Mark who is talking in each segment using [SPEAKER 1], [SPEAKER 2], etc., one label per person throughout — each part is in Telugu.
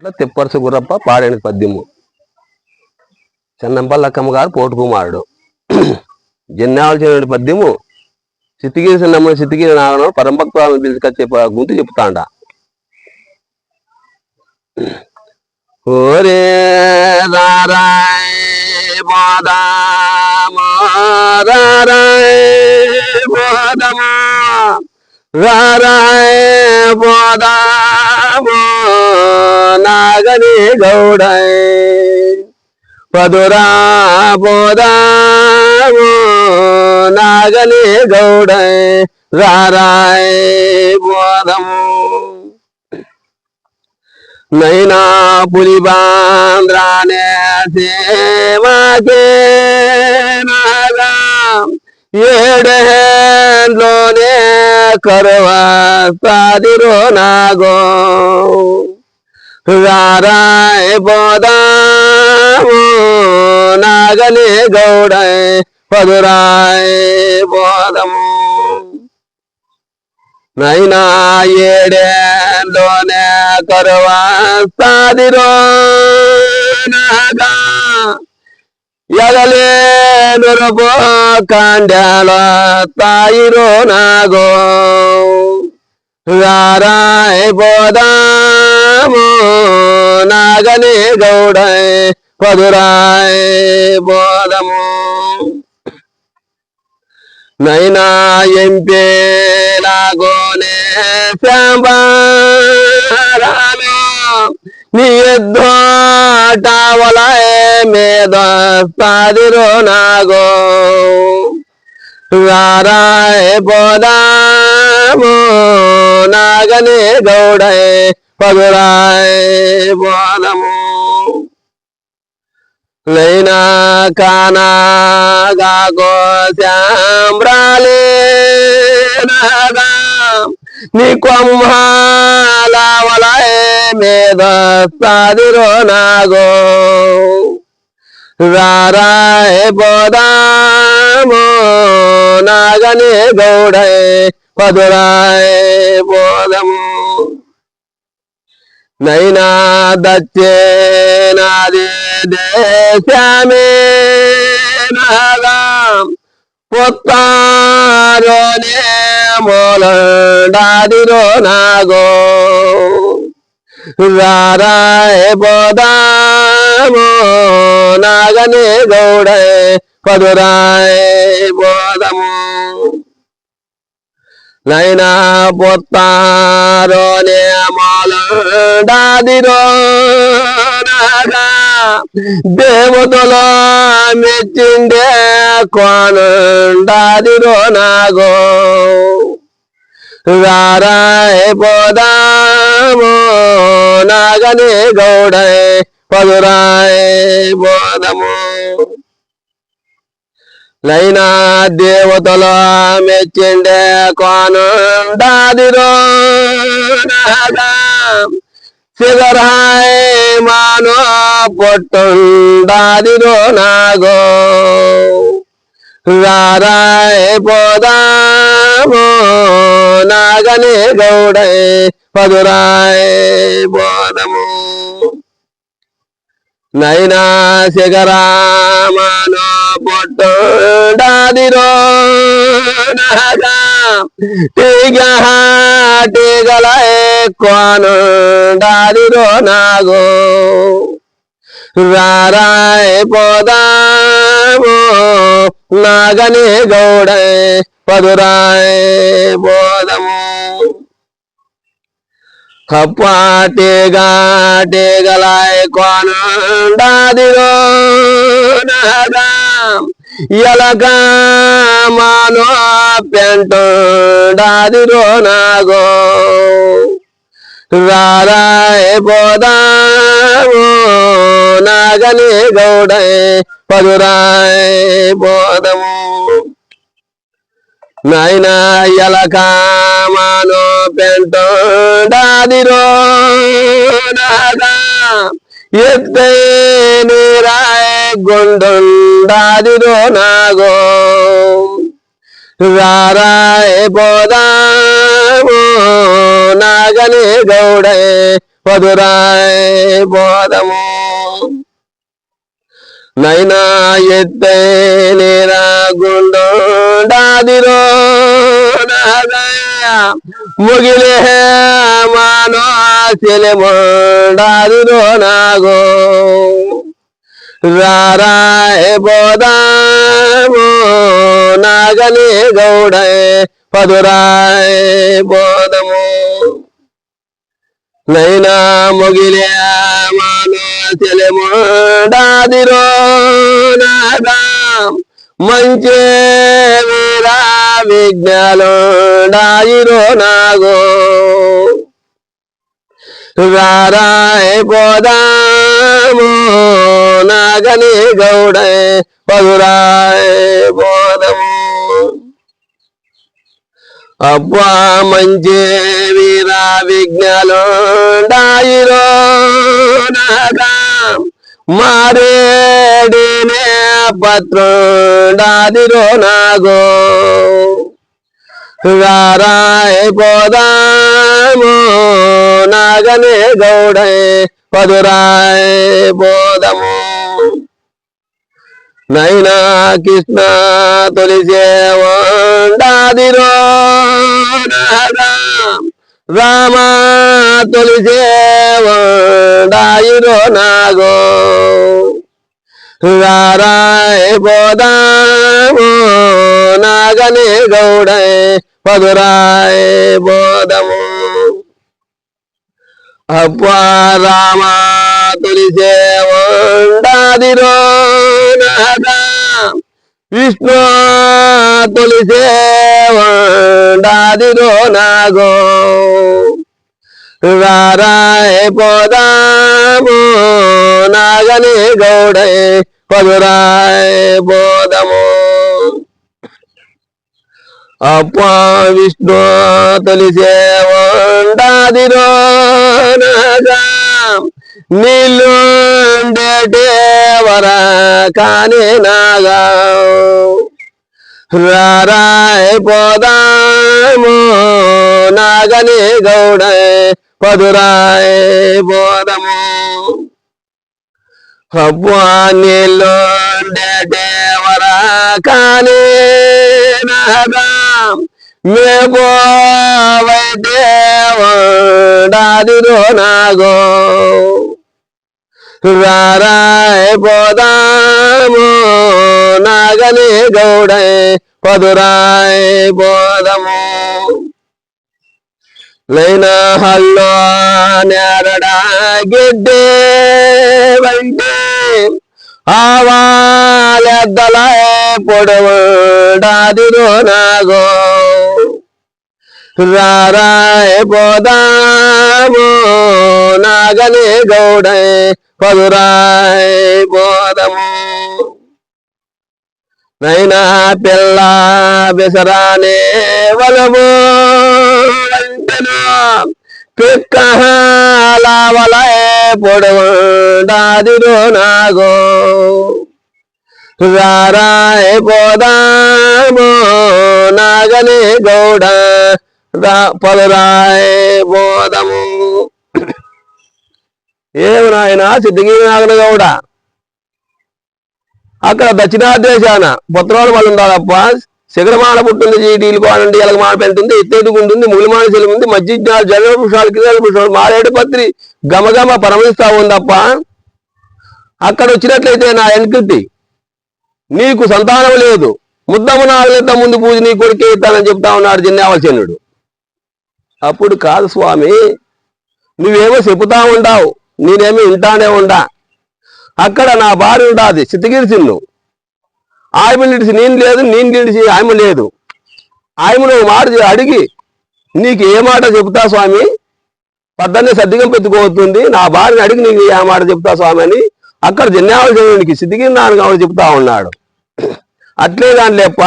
[SPEAKER 1] ఇట్లా తిప్పరసు గురప్ప పాడైన పద్యము. చెన్నంపల్లక్కమ్మ గారు పోటు కుమారుడు. జన్యాల్సిన పద్యము చిత్తిగిరి చిన్నమ్మ చిత్తిగిరి నాగన పరంభక్తులను పిలుచుకొచ్చే గుంతు చెప్తాండ. ఓరే రారాయ్ బోదామా రారాయ్ బోదమా రారాయ్ బోదామా నాగని గౌడై పదురా బోదామో నాగని గౌడై రారాయ్ బోధము నైనా పులి బాంద్రానే సేవాకే నాగా ఏడేండ్లోనే కరువస్తాదిరో నాగో రారాయ్ పోదాము నాగలి గౌడై పదురాయ్ పోదము నైనా ఏడేలోనే కరువస్తాదిరో నాగా ఎగలే నురపో కాండాల తాయిరో నాగో రారాయ్ పోదాము నాగని గౌడై పదురాయ్ పోదము నైనా ఎంపే నాగోనే శ్యాంబారాలో నీ ఎద్దోటావలయ మీద పాదిరో నాగో రారాయ పోదాము నాగని గౌడై పగురాయ పోదము నైనా కానాగాగో శ్యాంబ్రాలే నాగా నీ కొమ్మాల వలయ మీద సాదిరో నాగో రారాయ్ పోదాము నాగని గౌడై పదురాయ పోదము. నైనా దచ్చే నాది దేశమే నాగా. పొత్తారోనే మొలండాదిరో నాగో. రారాయ్ పోదాము నాగని గౌడై పదురాయ్ పోదము. నైనా పొత్తారోనే మొలండాదిరో దేవతలో మెచ్చిండే కోనుండాదిరో నాగో. రారాయ్ పోదాము నాగని గౌడై. పదురాయ పోదము. నైనా దేవతల మెచ్చిండే కోనండాదిరో నాగా మానో పొట్టుండాదిరో నాగో. రారాయ్ పోదాము నాగనే గౌడై పదురాయ్ పోదము. నైనా శిఖరామను పొట్టుండాదిరో నాగా టీగ టీగల ఎక్కువనుండాదిరో నాగో. రారాయ్ పోదాము నాగనే గౌడై పదురాయ్ పోదము. కప్పాటి గాటిగలాయ్ ఎలక మానో పెంటుండాదిరో నాగో. రారాయ్ పోదాము నాగని గౌడై పదురాయ పోదము. నాయనా ఎలకామాను పెంటోడాదిరో నాగా ఎత్తై నీరాయ్ గుండుండాదిరో నాగో. రారాయ పోదాము నాగనే గౌడే పదురాయ్ పోదము. నైనా ఎత్తే నేరా గుండోడాదిరో ముగిలే మానో చెలెమోడాదిరో నాగో. రారాయ్ బోదామో నాగలే గౌడే పదురాయ బోధము నైనా ముగిలే మానో చెలెమోడాదిరో మంచి మంచే వీరా విజ్ఞాలోడాయిరో నాగో రారాయ్ పోదాము నాగని గౌడై పదురాయ్ పోదము. అబ్బా మంచి వీరా విజ్ఞాలుండాయిరో నాగా మారేడినే పత్రుడాదిరో నాగో. రారాయ్ పోదాము నాగనే గౌడై పదురాయ పోదము. నైనా కృష్ణ తొలిసేవండాదిరో నాగా. రామ తొలిసేవండాయిరో నాగో. రారాయ్ పోదాము నాగనే గౌడై పదురాయ్ బోధము అప్పా రామ తొలిసేవండాదిరో నాగా విష్ణు తొలిసేవండాదిరో నాగో. రారాయ పోదాము నాగని గౌడై పదురాయ పోదము. అప్పా విష్ణు తొలిసేవండాదిరో నాగా. నీళ్ళుండేటే వర కాని నాగా రారాయ్ పోదాము నాగని గౌడై పదురాయ్ పోదము. అబ్బా నీళ్ళుండేటే వర కాని నాగా మేపోవైతే వండాదిరో నాగో. రారాయ్ పోదాము నాగని గౌడై పదురాయ్ పోదము. లైనా హల్లో నేరడా గిడ్డే వంటే ఆవాలెద్దల పొడవుడాదిరో నాగో. రారాయ పోదాము నాగని గౌడై పదురాయ్ బోధము. నైనా పిల్ల బెసరానే వలము. అంటను పిక్కలావలై నాగో. రారాయ్ పోదాము నాగని గౌడ రా- బోధము. ఏమి నాయన? సిద్ధిగిరి నాగన గౌడ. అక్కడ దక్షిణాదేశాన పుత్రాలు వాళ్ళు ఉండాలప్ప శిఖరమాన పుట్టింది జీటీలు కోనండి ఎలగమాన పెళ్తుంది ఎత్తెదుకుంటుంది ముగిలిమాన చెలి ఉంది మధ్యజ్ఞాలు జగన పురుషాలు కింద పురుషాలు మారేడు పత్రి గమగమ పరమిస్తా ఉందప్ప అక్కడ వచ్చినట్లయితే నా ఎన్కృతి నీకు సంతానం లేదు. ముద్దము నాగలిత ముందు పూజ నీ కొడుకే ఇస్తానని చెప్తా ఉన్నాడు జిన్యావచనుడు అప్పుడు కాదు స్వామి నువ్వేమో చెబుతా ఉంటావు. నేనేమి వింటానే ఉండా. అక్కడ నా భార్య ఉండాది చిత్తగిరి చిన్ను. ఆమె నిడిచి నేను లేదు నేను నిడిచి ఆమె లేదు. ఆమె నువ్వు మాట అడిగి నీకు ఏ మాట చెబుతా స్వామి? పద్దన్నే సర్దిగం పెట్టుకోవస్తుంది నా భార్యని అడిగి నీకు ఏ మాట చెప్తా స్వామి అని అక్కడ జన్యావచనుడికి సిద్ధిగిరి నాన్న చెప్తా ఉన్నాడు. అట్లే దాని లేప్ప?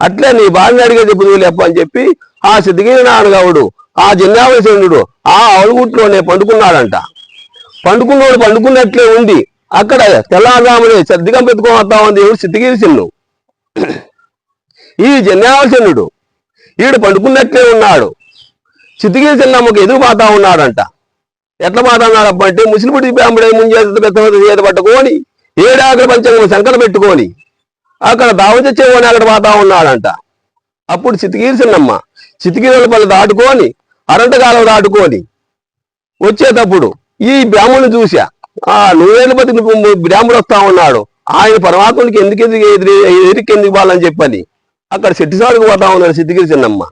[SPEAKER 1] అట్లే నీ భార్యని అడిగే చెప్పుదు లేప్ప అని చెప్పి ఆ సిద్ధిగిరి నాన్నగావుడు ఆ జిన్నావచనుడు ఆ అవులుగుట్లోనే పండుకున్నాడంట. పండుకున్నోడు పండుకున్నట్లే ఉంది. అక్కడ తెల్లారుదామని సర్దిగం పెట్టుకోవస్తా ఉంది ఎవడు సిద్ధిగిరి చిన్ను ఈ జన్యావచనుడు ఈడు పండుకున్నట్లే ఉన్నాడు. చిత్తిగిరి చిన్నమ్మకు ఎదురు పోతా ఉన్నాడంట. ఎట్లా మాట్లాడినాడప్ప అంటే ముసిలిపుడి బ్రాహ్మడే ముంజేత పెద్ద చేత పట్టుకొని ఏడాకడ పంచంగా శంకర పెట్టుకొని అక్కడ దావ అక్కడ పోతా ఉన్నాడంట. అప్పుడు చితికీర్చినమ్మ చితికీరల పళ్ళు దాటుకొని అరంటకాలం దాటుకొని వచ్చేటప్పుడు ఈ బ్రాహ్మణుని చూసా ఆ నూరేళ్ళ బతికి బ్రాహ్మణుడు వస్తా ఉన్నాడు. ఆయన పరమాత్మునికి ఎందుకు ఎందుకు ఎదురు ఎదురికి ఎందుకు వాళ్ళని చెప్పని. అక్కడ చెట్టుసాడుకు పోతా ఉన్నాడు సిద్ధిగిరి చిన్నమ్మ.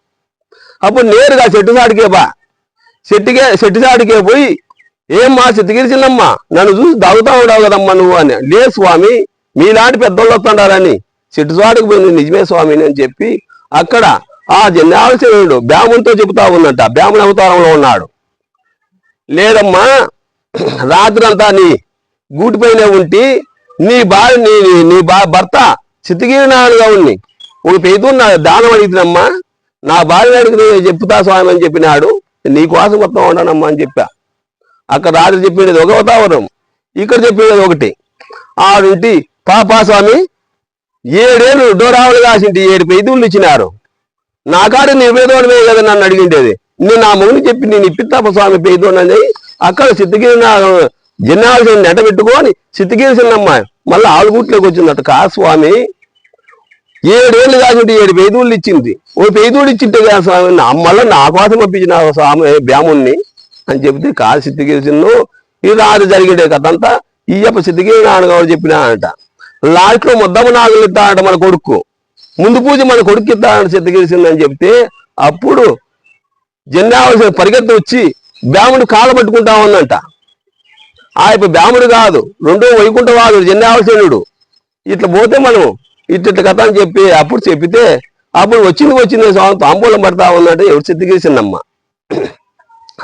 [SPEAKER 1] అప్పుడు నేరుగా చెట్టుసాడికే బా. చెట్టుకే చెట్టుసాడికే పోయి ఏమ్మా మా సిద్ధిగిరి చిన్నమ్మ నన్ను చూసి దాగుతా ఉండవు కదమ్మా నువ్వు అని. లే స్వామి మీలాంటి పెద్దోళ్ళు వస్తుండాలని చెట్టుసాడుకు పోయి నిజమే స్వామిని అని చెప్పి అక్కడ ఆ జన్యావశనుడు బ్రాహ్మణుతో చెబుతా ఉన్నట్ట. బ్రాహ్మణ అవతారంలో ఉన్నాడు. లేదమ్మా రాత్రంతా నీ గూటిపైనే ఉంటి నీ భార్య నీ నీ- బా భర్త చితికినాడుగా ఉన్ని ఒక నా దానం అడిగినమ్మా నా భార్య అడిగితే చెప్తా స్వామి అని చెప్పినాడు. నీ కోసం మొత్తం ఉండనమ్మా అని చెప్పా. అక్కడ రాత్రి చెప్పినది ఒక అవతావరం ఇక్కడ చెప్పినది ఒకటి. ఆడుంటి పాపా స్వామి ఏడేళ్ళు డోరావులు కాసింటి ఏడు పెయ్తులు ఇచ్చినారు. నా కాడ నిర్వేదోడమే కదా నన్ను అడిగిండేది. నేను నా మొగుని చెప్పి నేను ఇప్పిస్తాప స్వామి పెయ్తోనని అక్కడ చిత్తగిరి జిన్నాల్సిన నెట పెట్టుకొని చిత్తగిరి అమ్మాయి మళ్ళీ ఆలుగుట్లోకి వచ్చిందట. కా స్వామి? ఏడేళ్ళు కాకుండా ఏడు పేదూళ్ళు ఇచ్చింది. ఓ పెయ్దూడు ఇచ్చింటే కదా స్వామి? నా మళ్ళీ నా కోసం పంపించిన స్వామి భ్యాముణ్ణి అని చెప్తే కాదు సిద్ధిగిరి చిన్ను ఈ రాత్రి జరిగేదే కథంతా ఈయప్ప సిద్ధిగిరి నాన్నగారు చెప్పినానంట లాస్ట్లో ముద్దమ్మ నాగులు ఇస్తాడంట మన కొడుకు. ముందు పూజ మన కొడుకు ఇస్తాడంట సిద్ధగిరి చిన్న అని చెప్తే అప్పుడు జెండా పరిగెత్తి వచ్చి బ్యాముడు కాళ్ళ పట్టుకుంటా ఉందంట. ఆ యొక్క కాదు రెండో వైకుంఠవాదుడు జన్యావసేనుడు ఇట్లా పోతే మనం ఇట్ల కథ అని చెప్పి అప్పుడు చెప్పితే అప్పుడు వచ్చింది వచ్చింది స్వామి తాంబూలం పడతా ఉందంటే ఎవరు సిద్ధిగిరి చిన్నమ్మ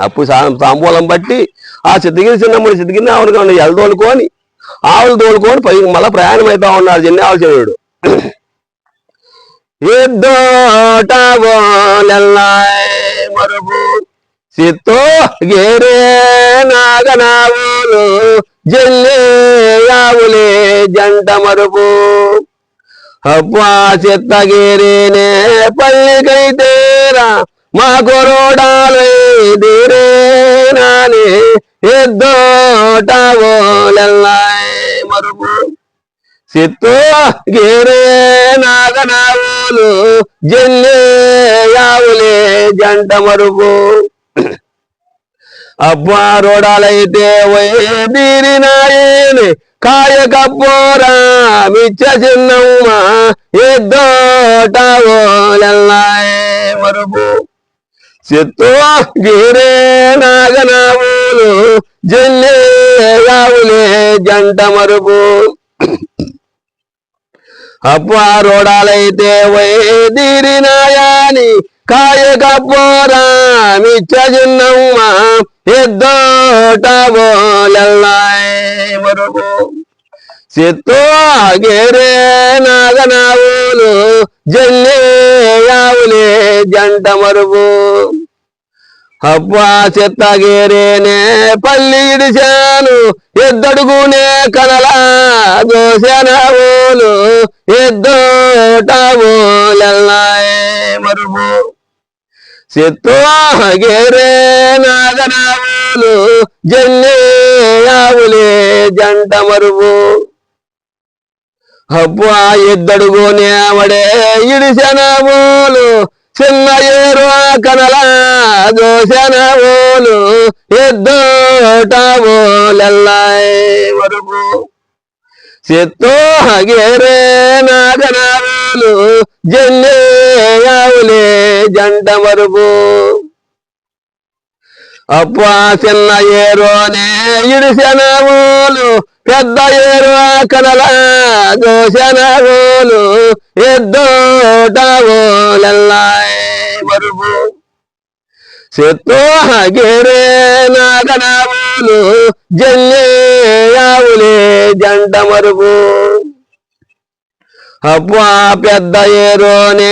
[SPEAKER 1] అప్పుడు సా- తాంబూలం బట్టి ఆ సిద్ధిగిరి చిన్నమ్మని సిద్ధిగిరి ఆవులు ఎల్ తోలుకొని ఆవులు తోలుకొని పై మళ్ళీ ప్రయాణం అవుతా ఉన్నాడు జన్యావసేనుడు మరుపు. సిత్తో గేరే నాగనావులు జల్లే జంట మరుపు. అబ్బా చిత్తగిరినే పల్లికైతేరా మా కొరోడాలే దీరే నానే ఎద్దోటావోలెల్లాయ్ మరుపు. సిత్తు గిరే నాగనావులు జల్లే జంట మరుపు. అబ్బారోడాలైతే రోడాలైతే కాయ కప్పోరా మిచ్చ చిన్నమ్మ ఎద్దోటావోలెల్లాయ్ మరుపు. చెత్తో గిరే నాగనావులు జల్లే యావులే జంట మరుపు. అబ్బా రోడాలైతే వైదిరినాయాని కాయ కప్పోరా మిచ్చ చిన్నమ్మ ఎద్దోటబోలెల్లాయ్ మరుపు సిత్తు నాగనావులు జల్లే జంట మరుగు అబ్బా చెత్తగేరేనే పల్లి ఇడిచాను ఎద్దడుగునే కనలా దోశనవులు ఎద్దోటవులెల్లాయ్ మరుపు గేరే నాగనావులు జల్లే ఆవులే జంట మరుపు అబ్బా ఎద్దడుగునే ఆవడే ఇడిసనవులు చిన్న ఏరు కనల దోశనవులు ఎద్దోటవులెల్లాయ్ మరుపు చెత్తో గేరే జెండాలు జల్లే ఆవులే జంట మరుపు. అబ్బా చిన్న ఏరోనే ఇడిసెనవులు పెద్ద ఏరో కనల దోశనవులు ఎద్దోటవులెల్లాయ్ మరుపు. చెత్తో గేరే నాగనావులు జల్లే ఆవులే జంట మరుపు. అబ్బా పెద్ద ఏరోనే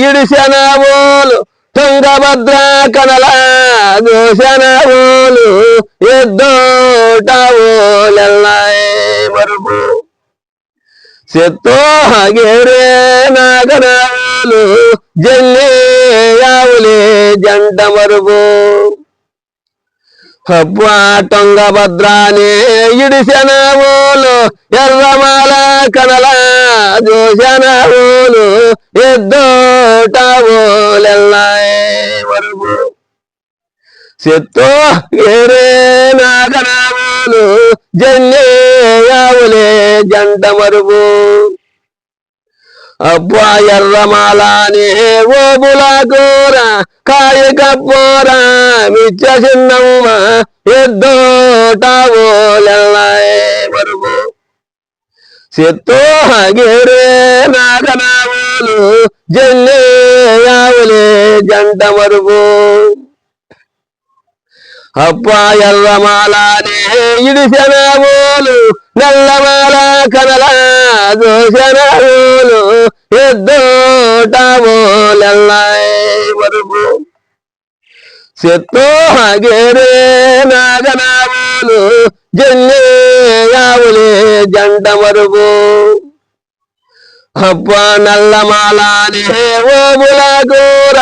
[SPEAKER 1] ఇడిసెనవులు తుంగభద్ర కనల దోశనవులు ఎద్దోటవులెల్లాయ్ మరుపు చెత్తో గేరే నాగనావులు జల్లే ఆవులే జంట మరుపు అబ్బా తుంగభద్రానే ఇడిసెనవోలు ఎర్రమాల కనల జోసెనవోలు ఎద్దోటవోలెల్లాయే వరుగు. సెత్తో ఏరే నాగనవోలు జన్యే జంట మరుగు. అబ్బా ఎర్రమాలానే ఓ బులాకూర కాయ కప్పోరా మిచ్చ చిన్నమ్మ ఎద్దోటావోలెల్లాయే వరుగు సెత్తో హగిరే నాగనావులు జల్లేయావులే జంట మరుగు అబ్బా ఎర్రమాలానే ఇడిసెనవోలు నల్లమాల కనల దోషనవోలు ఎద్దోటవోలెల్లాయే వరుగు. సెత్తో హగేరే నాగనావులు జల్లేయావులే జంట మరుగు అబ్బా నల్లమాలానే ఓ బులకూర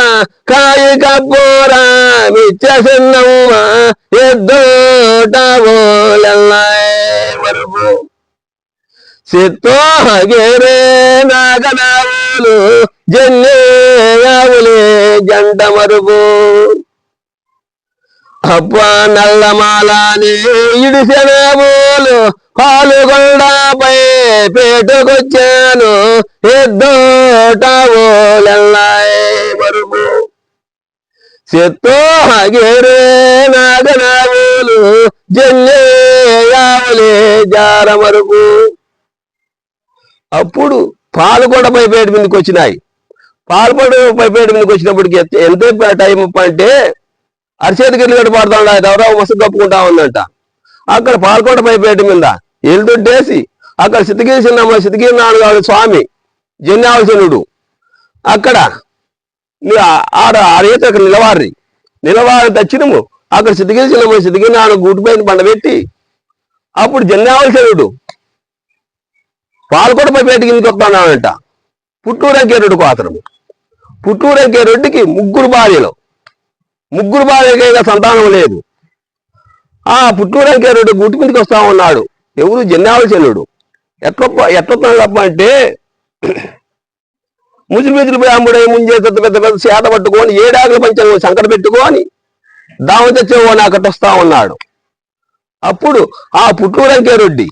[SPEAKER 1] కాయ కబ్బూర మిచ్చ సిన్నమ్మ ఎద్దోట వరుగు సిత్తో హగేరే నాగనావులు జల్లేయావులే జంట మరుగు అబ్బా నల్లమాలానే ఇడిసెనబోలు పాలుగొండపై పేటుకొచ్చాను. ఎద్దోటవోలెల్లాయే మరుగు చెత్తో హగేరే నాగనావులు జల్లేయావులే జార మరుగు అప్పుడు పాలకొండపై పేట మీదకి వచ్చినాయి పాలకొండపై పేట మీదకి వచ్చినప్పటికి ఎంత- టైం అంటే అరిచేతి గిన్నెలు గడి పడుతుండ ఎవరో మస్తు కప్పుకుంటా ఉందంట. అక్కడ పాలకొండపై పేట మీద ఎల్లుంటేసి అక్కడ సిద్ధగిరి చిన్నమ్మ సిద్ధగిరి నాన్నగారు స్వామి జన్యావసనుడు. అక్కడ ఆడ ఆడైతే అక్కడ నిలవారి నిలవారి దచ్చినము అక్కడ సిద్ధగిరి చిన్నమ్మ గుడిపైన నాన్న అప్పుడు జన్యావసనుడు పాలకొండపై పేట కిందకి వస్తున్నానంట పుట్టూరంకేరుడు కోతరము పుట్టూరంకేరుడికి ముగ్గురు భార్యలు. ముగ్గురు భార్యకైనా సంతానం లేదు. ఆ పుట్టూరంకేరుడు గుట్టు మీదకి వస్తా ఉన్నాడు? ఎవరు జన్యావచనుడు ఎట్ల ఎట్లొస్తున్నాడప్ప అంటే ముసురు మెదురు బ్రాహ్మడై ముంజే పెద్ద పెద్ద పెద్ద చేత పట్టుకొని ఏడాది పంచం సంకట పెట్టుకొని దావ తెచ్చేవాడిని అక్కడ వస్తా ఉన్నాడు. అప్పుడు ఆ పుట్టూరంకేరుడ్డి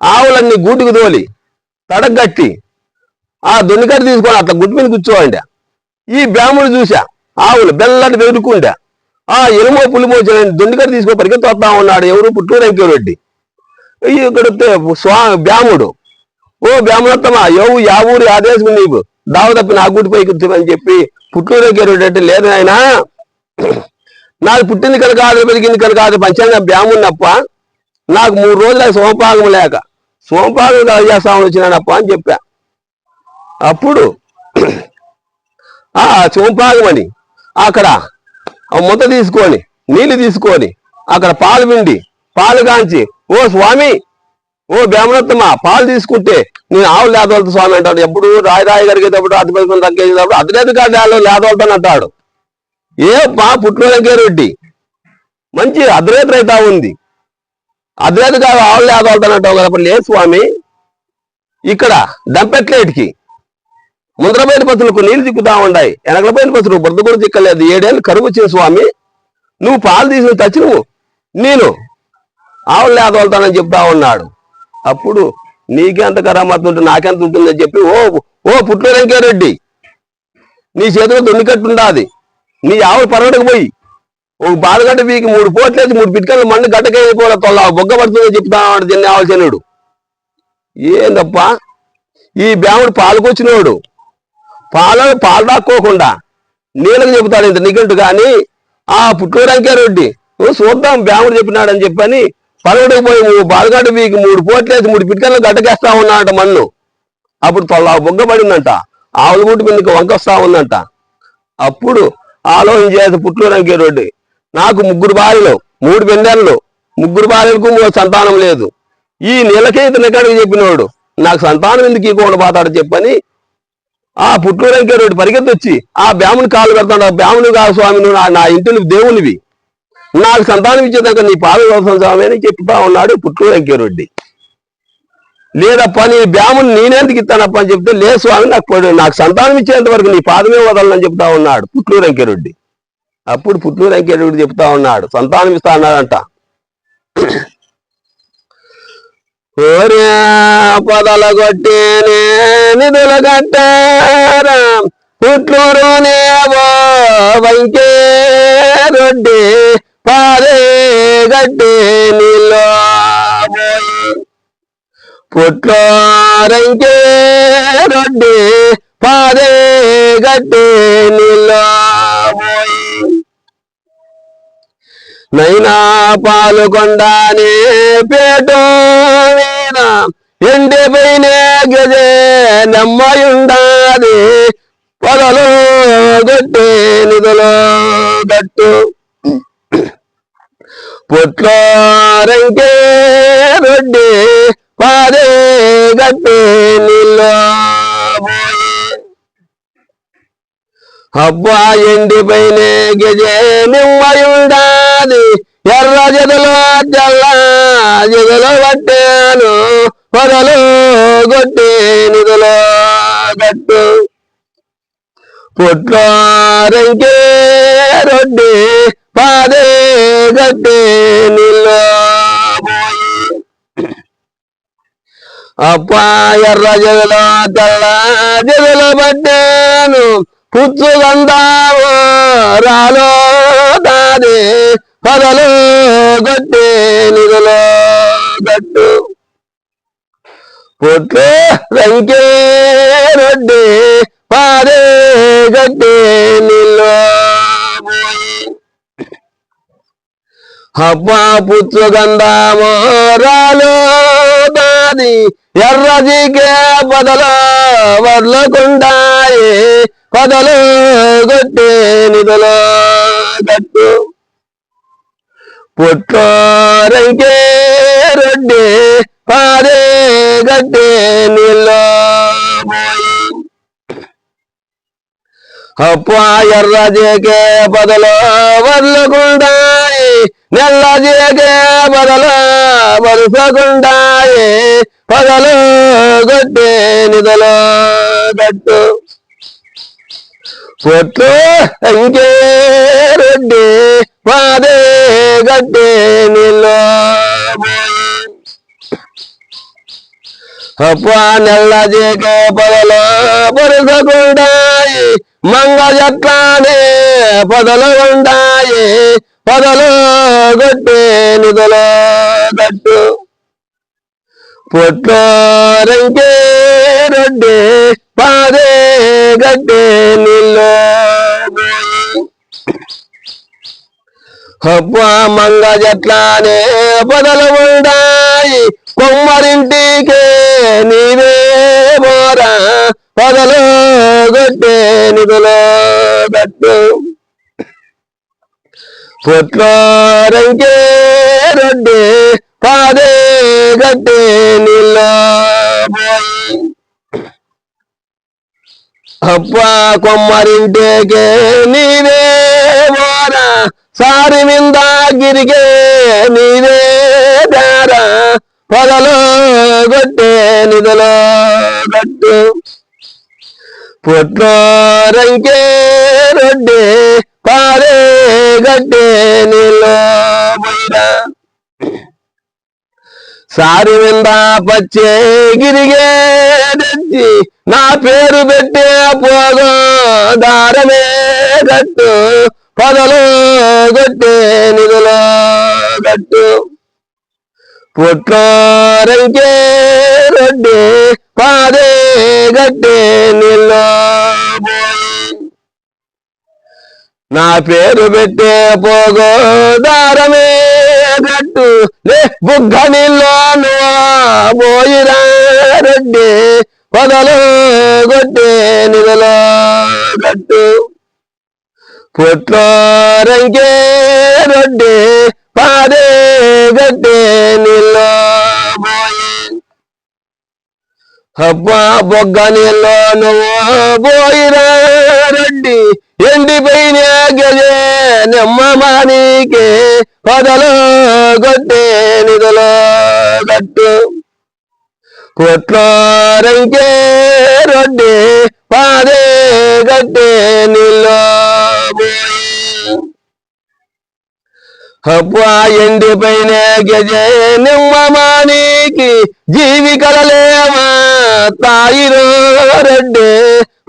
[SPEAKER 1] ఆవులన్నీ గూటికి తోలి తడగట్టి ఆ దున్నికట్ట తీసుకొని అట్లా గుడ్డి మీద కూర్చోండి ఈ బ్రాహ్మడు చూసా ఆవులు బెల్లటి వెతుకుండా ఆ ఎలుమో పులిమో దుండికట్ట తీసుకొని పరిగెత్తు వస్తా ఉన్నాడు ఎవరు పుట్టూరంకే రెడ్డి ఇక్కడ స్వా బ్యాముడు. ఓ బ్రాహ్మణోత్తమ ఎవు యా ఊరు ఆదేశం నీవు దావ తప్పి నా గుడి పైకి చెప్పి పుట్టూరంకే రెడ్డి లేదు నాయనా. నాకు పుట్టింది కనుక కాదు పెరిగింది కనుక కాదు పంచాంగ బ్రాహ్మణప్ప నాకు మూడు రోజుల సోమపాగం లేక సోమపాగం చేస్తామని వచ్చినానప్ప అని చెప్పా. అప్పుడు ఆ సోమపాగం అని అక్కడ ఆ ముద్ద తీసుకొని నీళ్ళు తీసుకొని అక్కడ పాలు పిండి పాలు కాంచి ఓ స్వామి ఓ బ్రాహ్మణోత్తమ పాలు తీసుకుంటే నేను ఆవులు లేదవలతో స్వామి అంటాడు. ఎప్పుడు రాయి రాయి కరిగేటప్పుడు అతి పలుకుని తగ్గేటప్పుడు అతిరేత కాదు లేదవలతాను అంటాడు. ఏ పా పుట్టిన రెడ్డి? మంచి అద్రైత రైతా ఉంది. అద్రైత కాదు ఆవులు లేదవలతాను అంటావు కదా అప్పుడు లేదు స్వామి. ఇక్కడ దంపెట్లేటికి ముందరపైన పసులకు నీళ్ళు చిక్కుతా ఉన్నాయి వెనకలపైన పసులు బురద కూడా చిక్కలేదు. ఏడేళ్ళు కరువు వచ్చిన స్వామి. నువ్వు పాలు తీసిన తెచ్చి నువ్వు నేను ఆవులు లేదవలుతానని చెప్తా ఉన్నాడు. అప్పుడు నీకెంత కరామత్ ఉంటుంది నాకెంత ఉంటుందని చెప్పి ఓ ఓ పుట్లూరంకే రెడ్డి నీ చేతిలో దొన్నికట్టుండాది నీ ఆవులు పరగడకు పోయి ఒక బాలుగడ్డ వీకి మూడు పోట్లేదు మూడు పిట్కలు మండి గడ్డకైపోలే తొల్ల బొగ్గ పడుతుందని చెప్తా ఉన్నాడు దీన్ని ఆవచనుడు ఏందప్పా? ఈ బ్యాముడు పాలుకొచ్చినోడు. పాలను పాలు దాక్కోకుండా నీళ్ళకి చెబుతాడు ఇంత నిఘంటు కానీ ఆ పుట్టూరంకే రెడ్డి ఓ చూద్దాం బ్యాముడు చెప్పినాడని చెప్పని పలగడికి పోయి మూడు బాలుగడ్డ వీకి మూడు పోట్లేసి మూడు పిట్కలు గడ్డకేస్తా ఉన్నాడట మన్ను. అప్పుడు తొల్ల బొగ్గబడిందంట. ఆవుల గుంటి మీదకి వంకొస్తా ఉందంట. అప్పుడు ఆలోచన చేసి పుట్టూరంకే రోడ్డు. నాకు ముగ్గురు భార్యలు మూడు పెండెళ్ళు ముగ్గురు భార్యలకు మూడు సంతానం లేదు. ఈ నెలకే ఇతను ఎక్కడికి చెప్పినోడు? నాకు సంతానం ఎందుకు ఇవ్వకుండా పోతాడు చెప్పని ఆ పుట్టూరంకే రోడ్డు పరిగెత్తి వచ్చి ఆ బ్యాముని కాలు పెడతాడు. బ్యాముని కాదు స్వామి నా- నా ఇంటిని దేవునివి. నాకు సంతానం ఇచ్చేదాకా నీ పాద కోసం స్వామి అని చెప్తా ఉన్నాడు పుట్టు అంకేరెడ్డి లేదప్ప నీ బ్యాముని నేనెందుకు ఇస్తానప్ప అని చెప్తే లే స్వామి నాకు నాకు సంతానం ఇచ్చేంత వరకు నీ పాదమే వదలని చెప్తా ఉన్నాడు పుట్లూరు అంకేరెడ్డి అప్పుడు పుట్లూరు అంకేరెడ్డి చెప్తా ఉన్నాడు సంతానం ఇస్తా అన్నాడంట ఓరే పొదల కొట్టేనే నిధుల కట్టారా పుట్లూరునే వంకే పారే గడ్డే గట్టి నీలో. పుట్లోరంకే రొడ్డి పాదే గట్టి నీలో. నైనా పాలుకొండానే పేటో వీణ ఎండిపోయిన గజే నెమ్మయుండాది పొదలు గట్టే నిధులు గట్టు. పుట్లో రొడ్డి పాదే గట్టి అబ్బా ఎండిపైన గజే నిమ్మయుండాది. ఎర్ర జదలో తెల్ల జదలో పట్టాను. పొదలు కొట్టే నిధులో గట్టు. పుట్లో రంకే రొడ్డి పాదే గట్టి నీళ్ళు అప్ప ఎర్ర జగలో తెల్ల జగలో పట్టాను పుచ్చు రాలో దాదే. పదలు గట్టి నిధులో గట్టు. పుట్లు రంకే రొడ్డి. పాదే గట్టి నిల్లో హబ్బ పుచ్చు గంధాము రాలో దాది ఎర్రజికే పదలో వర్లకుండాయి పదలు గొట్టే నిధులో గట్టు పుట్లో రొడ్డే పారే పాదే నీళ్ళ నీళ్ళు ఎర్ర జేకే బదలో వదలకుండాయి. నెల్ల జేకే బదలో వరుసకుండాయి. పదలు గొట్టే నిదలో గట్టు. పొట్టు ఇంకే రెడ్డి పాదే గడ్డే నీళ్ళు అప్ప నెల్ల జేకే పదలో పరుసకుండాయి మంగ జట్లానే పదలు ఉండాయి పదలు గొట్టే నిధులు గట్టు పొట్టు రంకే రొడ్డి పాదే గట్టే నీళ్ళు హబ్బ మంగ జట్లానే పదలు ఉండాయి కొమ్మరింటికే నీవే మోరా పదలు గొట్టే నిధులు గట్టు పుట్లో రంకే రొడ్డి పాదే గట్టే నీళ్ళు అప్ప కొమ్మరింటేకే నీవే మోరా సారి మింద గిరిగే నీవే దారా పొదలు గొట్టే నిధులు గట్టు పుట్లో రంకే రొడ్డి పారే గట్టే నీళ్ళు పోయిరా సారి వింద పచ్చే గిరిగే దచ్చి నా పేరు పెట్టే పోగో దారమే గట్టు పొదలు గట్టే నిధులో గట్టు. పుట్లో రొడ్డే పాదే గడ్డే నీళ్ళు నా పేరు పెట్టే పోగో దారమే గట్టు. లే బుగ్గ నీళ్ళు పోయిరా రెడ్డి. పొదలు గొడ్డే నిలలో గట్టు. పుట్లో రంకే రొడ్డి. పాదే గడ్డే నిల్లో హబ్బ బొగ్గ నీళ్ళు నువ్వు పోయిరా రెడ్డి ఎండిపోయిన గజే నిమ్మమానికే పదలో గొట్టే నిధులో గట్టు కొట్లారంకే రొడ్డి పాదే కట్టే నిల్లో అబ్బా ఎండిపోయిన గజే నిమ్మమానికి జీవికలలేమా తాయిలో రెడ్డే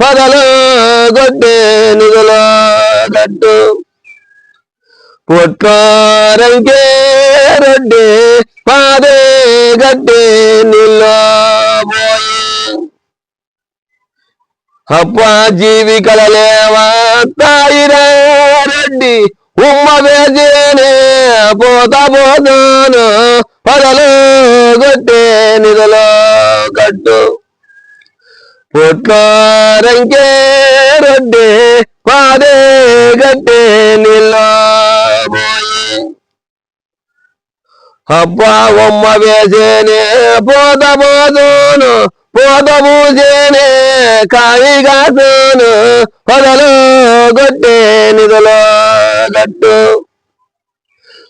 [SPEAKER 1] పదలో గొడ్డే నిధులో గడ్డు పొట్టారంకే రెడ్డే పాదే గడ్డే నిల్లో హప్ప జీవి కలలేవా? తాయిరా రెడ్డి ఉమ్మ వేజేనే పోత పోతాను పదలో గొట్టే నిధులో గట్టు పుట్టారంకే రొడ్డే పాదే గట్టే నిల్లో అబ్బా ఉమ్మ వేసేనే పోత పోదును పోత పూసేనే కాయిగాసును పొదలు గొట్టే నిధులో గట్టు.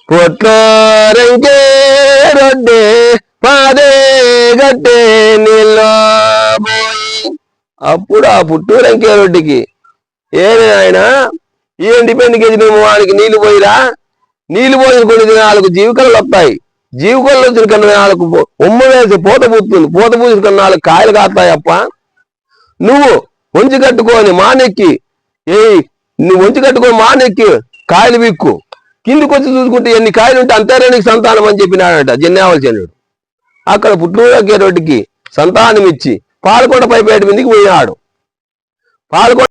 [SPEAKER 1] పుట్టారంకే రొడ్డే పాదే గట్టే నీళ్ళు అప్పుడు ఆ పుట్టూరంకే రొడ్డికి. ఏమి ఆయన ఈ ఎండిపోయింది గెజి మేము వానికి నీళ్ళు పోయిరా? నీళ్ళు పోయిన కొన్ని దినాలకు జీవికలు వస్తాయి జీవికలు వచ్చిన నాలుగు ఉమ్మ వేసి పూత పూతుంది పూత పూసిన కొన్ని నాలుగు కాయలు కాస్తాయప్ప. నువ్వు వంచి కట్టుకొని మానెక్కి ఏ నువ్వు వంచి కట్టుకొని మానెక్కి కాయలు విక్కు. కిందికి వచ్చి చూసుకుంటే ఎన్ని కాయలు ఉంటే అంతేరానికి సంతానం అని చెప్పినాడంట జన్యావలసేనుడు అక్కడ పుట్లూరకే రోడ్డుకి సంతానం ఇచ్చి పాలకొండ పైపేట మీదకి పోయినాడు. పాలకొండ